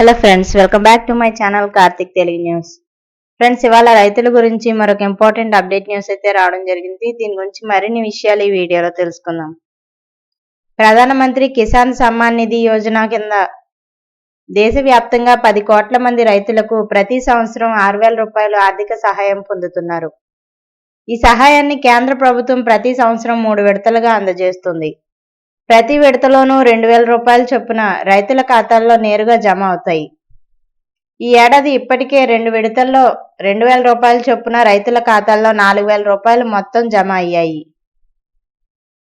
Hello friends welcome back to my channel Karthik Telugu news friends ఇవాళ రైతుల గురించి మరొక ఇంపార్టెంట్ అప్డేట్ న్యూస్ అయితే రావడం జరిగింది. దీని గురించి మరిన్ని విషయాలు ఈ వీడియోలో తెలుసుకుందాం. ప్రధానమంత్రి కిసాన్ సమ్మాన్ నిధి యోజన కింద దేశవ్యాప్తంగా పది కోట్ల మంది రైతులకు ప్రతి సంవత్సరం ఆరు వేల రూపాయలు ఆర్థిక సహాయం పొందుతున్నారు. ఈ సహాయాన్ని కేంద్ర ప్రభుత్వం ప్రతి సంవత్సరం మూడు విడతలుగా అందజేస్తుంది. ప్రతి విడతలోనూ రెండు వేల రూపాయల చొప్పున రైతుల ఖాతాల్లో నేరుగా జమ అవుతాయి. ఈ ఏడాది ఇప్పటికే రెండు విడతల్లో రెండు వేల రూపాయల చొప్పున రైతుల ఖాతాల్లో నాలుగు వేల రూపాయలు మొత్తం జమ అయ్యాయి.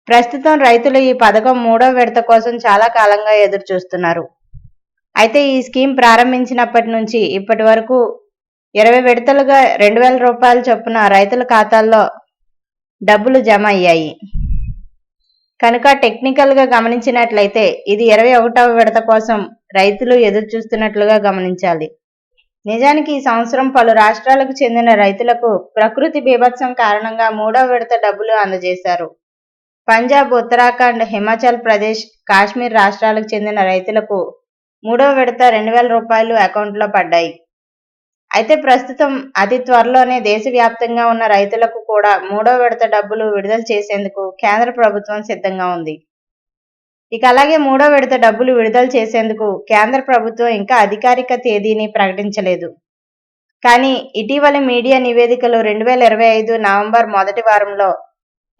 ప్రస్తుతం రైతులు ఈ పథకం మూడో విడత కోసం చాలా కాలంగా ఎదురు చూస్తున్నారు అయితే ఈ స్కీమ్ ప్రారంభించినప్పటి నుంచి ఇప్పటి వరకు ఇరవై విడతలుగా రెండు వేల రూపాయల చొప్పున రైతుల ఖాతాల్లో డబ్బులు జమ అయ్యాయి. కనుక టెక్నికల్గా గమనించినట్లయితే ఇది ఇరవై ఒకటవ విడత కోసం రైతులు ఎదురు చూస్తున్నట్లుగా గమనించాలి. నిజానికి ఈ సంవత్సరం పలు రాష్ట్రాలకు చెందిన రైతులకు ప్రకృతి బీభత్సం కారణంగా మూడవ విడత డబ్బులు అందజేశారు. పంజాబ్ ఉత్తరాఖండ్ హిమాచల్ ప్రదేశ్ కాశ్మీర్ రాష్ట్రాలకు చెందిన రైతులకు మూడవ విడత రెండు వేల రూపాయలు అకౌంట్లో పడ్డాయి. అయితే ప్రస్తుతం అతి త్వరలోనే దేశవ్యాప్తంగా ఉన్న రైతులకు కూడా మూడో విడత డబ్బులు విడుదల చేసేందుకు కేంద్ర ప్రభుత్వం సిద్ధంగా ఉంది. ఇక అలాగే మూడో విడత డబ్బులు విడుదల చేసేందుకు కేంద్ర ప్రభుత్వం ఇంకా అధికారిక తేదీని ప్రకటించలేదు. కానీ ఇటీవల మీడియా నివేదికలు రెండు వేల ఇరవై ఐదు నవంబర్ మొదటి వారంలో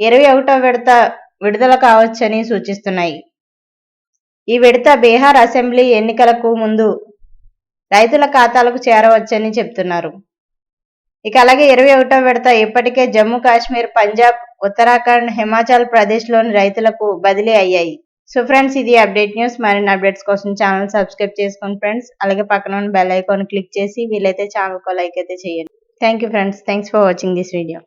ఇరవై ఒకటో విడత విడుదల కావచ్చని సూచిస్తున్నాయి. ఈ విడత బీహార్ అసెంబ్లీ ఎన్నికలకు ముందు రైతుల ఖాతాలకు చేరవచ్చని చెప్తున్నారు. ఇక అలాగే ఇరవై ఒకటో విడత ఇప్పటికే జమ్మూ కాశ్మీర్ పంజాబ్ ఉత్తరాఖండ్ హిమాచల్ ప్రదేశ్లోని రైతులకు బదిలీ అయ్యాయి. సో ఫ్రెండ్స్ ఇది అప్డేట్ న్యూస్. మరిన్ని అప్డేట్స్ కోసం ఛానల్ సబ్స్క్రైబ్ చేసుకోండి ఫ్రెండ్స్. అలాగే పక్కన ఉన్న బెల్ ఐకాన్ క్లిక్ చేసి వీలైతే ఛానల్కు లైక్ అయితే చేయండి. Thank you friends. Thanks for watching this video.